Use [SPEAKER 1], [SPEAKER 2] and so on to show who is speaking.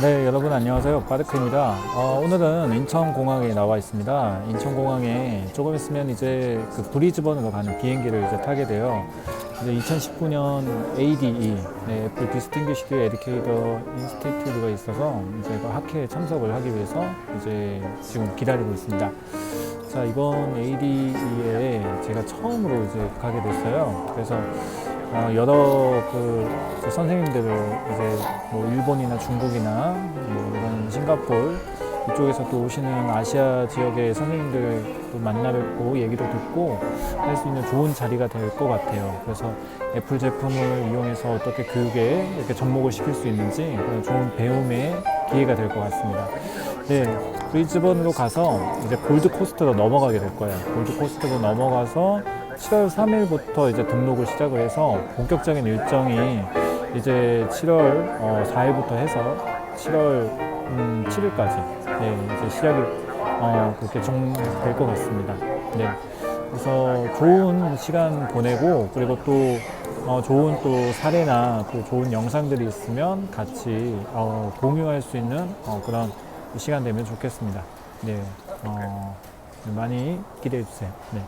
[SPEAKER 1] 네, 여러분 안녕하세요. 빠르크입니다. 어, 오늘은 인천공항에 나와 있습니다. 인천공항에 조금 있으면 이제 그 브리즈번으로 가는 비행기를 이제 타게 돼요. 이제 2019년 ADE, 네, 애플 디스팅기시드 에듀케이터 인스티튜드가 있어서 이제 그 학회에 참석을 하기 위해서 이제 지금 기다리고 있습니다. 자, 이번 ADE에 제가 처음으로 이제 가게 됐어요. 그래서 어, 여러 그 이제 선생님들을 이제 뭐 일본이나 중국이나 뭐 이런 싱가폴 이쪽에서 또 오시는 아시아 지역의 선생님들도 만나 뵙고 얘기도 듣고 할 수 있는 좋은 자리가 될 것 같아요. 그래서 애플 제품을 이용해서 어떻게 교육에 이렇게 접목을 시킬 수 있는지 그런 좋은 배움의 기회가 될 것 같습니다. 네, 브리즈번으로 가서 이제 골드 코스트로 넘어가게 될 거예요. 골드 코스트로 넘어가서 7월 3일부터 이제 등록을 시작을 해서 본격적인 일정이 이제 7월 4일부터 해서 7월 7일까지 네, 이제 시작이 어, 그렇게 종될 것 같습니다. 네. 그래서 좋은 시간 보내고 그리고 또 어, 좋은 또 사례나 또 좋은 영상들이 있으면 같이 어, 공유할 수 있는 어, 그런 시간 되면 좋겠습니다. 네, 어, 많이 기대해 주세요. 네.